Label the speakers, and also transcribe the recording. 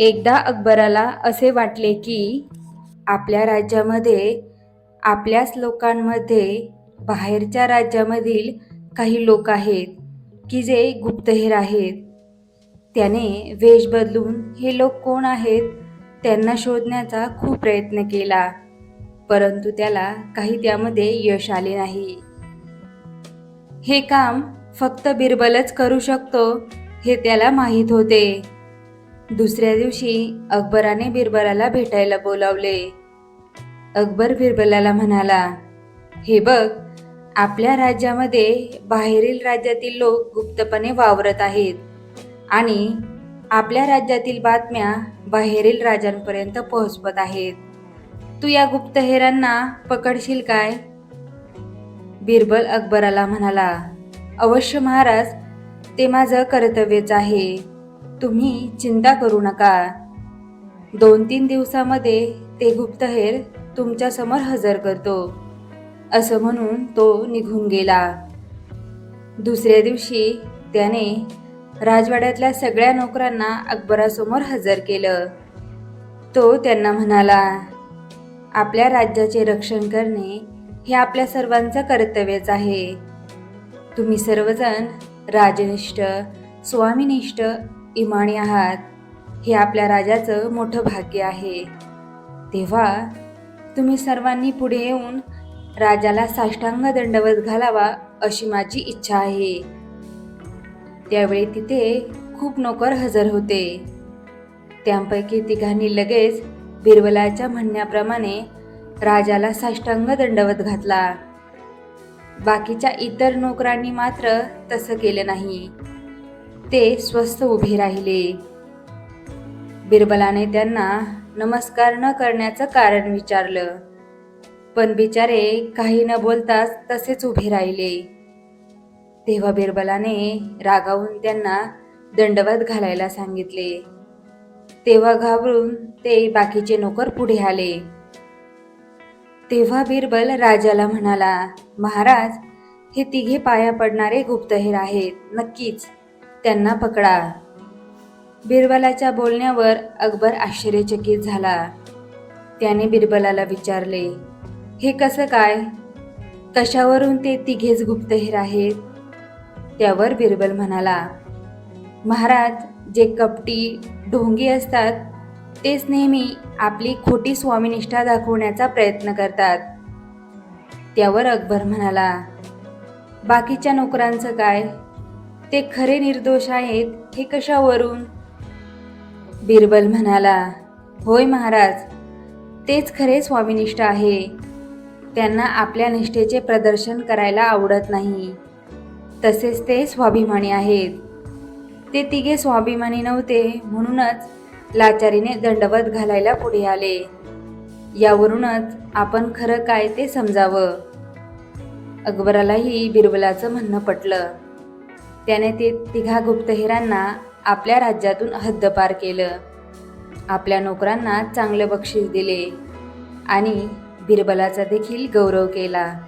Speaker 1: एकदा अकबराला असे वाटले की आपल्या राज्यामध्ये आपल्याच लोकांमध्ये बाहेरच्या राज्यामधील काही लोक आहेत की जे गुप्तहेर आहेत. त्याने वेश बदलून हे लोक कोण आहेत त्यांना शोधण्याचा खूप प्रयत्न केला परंतु त्याला काही त्यामध्ये यश आले नाही. हे काम फक्त बिरबलच करू शकतो हे त्याला माहीत होते. दुसऱ्या दिवशी अकबराने बिरबलाला भेटायला बोलावले. अकबर बिरबलाला म्हणाला हे बघ आपल्या राज्यामध्ये बाहेरील राज्यातील लोक गुप्तपणे वावरत आहेत आणि आपल्या राज्यातील बातम्या बाहेरील राजांपर्यंत पोहोचवत आहेत. तू या गुप्तहेरांना पकडशील काय? बिरबल अकबराला म्हणाला अवश्य महाराज ते माझं कर्तव्यच आहे. तुम्ही चिंता करू नका. दोन तीन दिवसामध्ये ते गुप्तहेर तुमच्यासमोर हजर करतो. असं म्हणून तो निघून गेला. दुसऱ्या दिवशी त्याने राजवाड्यातल्या सगळ्या नोकरांना अकबरासमोर हजर केलं. तो त्यांना म्हणाला आपल्या राज्याचे रक्षण करणे हे आपल्या सर्वांचं कर्तव्यच आहे. तुम्ही सर्वजण राजनिष्ठ स्वामीनिष्ठ इमाणी आहात. हे आपल्या राजाचं मोठं भाग्य आहे. तेव्हा तुम्ही सर्वांनी पुढे येऊन राजाला साष्टांग दंडवत घालावा अशी माझी इच्छा आहे. त्यावेळी तिथे खूप नोकर हजर होते. त्यांपैकी तिघांनी लगेच बिरबलाच्या म्हणण्याप्रमाणे राजाला साष्टांग दंडवत घातला. बाकीच्या इतर नोकरांनी मात्र तसं केलं नाही. ते स्वस्थ उभे राहिले. बिरबलाने त्यांना नमस्कार न करण्याचं कारण विचारलं. पण बिचारे काही न बोलताच तसेच उभे राहिले. तेव्हा बिरबलाने रागावून त्यांना दंडवत घालायला सांगितले. तेव्हा घाबरून ते बाकीचे नोकर पुढे आले. तेव्हा बिरबल राजाला म्हणाला महाराज हे तिघे पाया पडणारे गुप्तहेर आहेत नक्कीच. त्यांना पकडा. बिरबलाच्या बोलण्यावर अकबर आश्चर्यचकित झाला. त्याने बिरबलाला विचारले हे कसं काय? कशावरून ते तिघेच गुप्तहेर आहेत? त्यावर बिरबल म्हणाला महाराज जे कपटी ढोंगी असतात तेच नेहमी आपली खोटी स्वामीनिष्ठा दाखवण्याचा प्रयत्न करतात. त्यावर अकबर म्हणाला बाकीच्या नोकरांचं काय? ते खरे निर्दोष आहेत हे कशावरून? बिरबल म्हणाला होय महाराज तेच खरे स्वामीनिष्ठ आहे. त्यांना आपल्या निष्ठेचे प्रदर्शन करायला आवडत नाही. तसेच ते स्वाभिमानी आहेत. ते तिघे स्वाभिमानी नव्हते म्हणूनच लाचारीने दंडवत घालायला पुढे आले. यावरूनच आपण खरं काय ते समजावं. अकबरालाही बिरबलाचं म्हणणं पटलं. त्याने ते तिघा गुप्तहेरांना आपल्या राज्यातून हद्दपार केलं. आपल्या नोकरांना चांगलं बक्षीस दिले आणि बिरबलाचा देखील गौरव केला.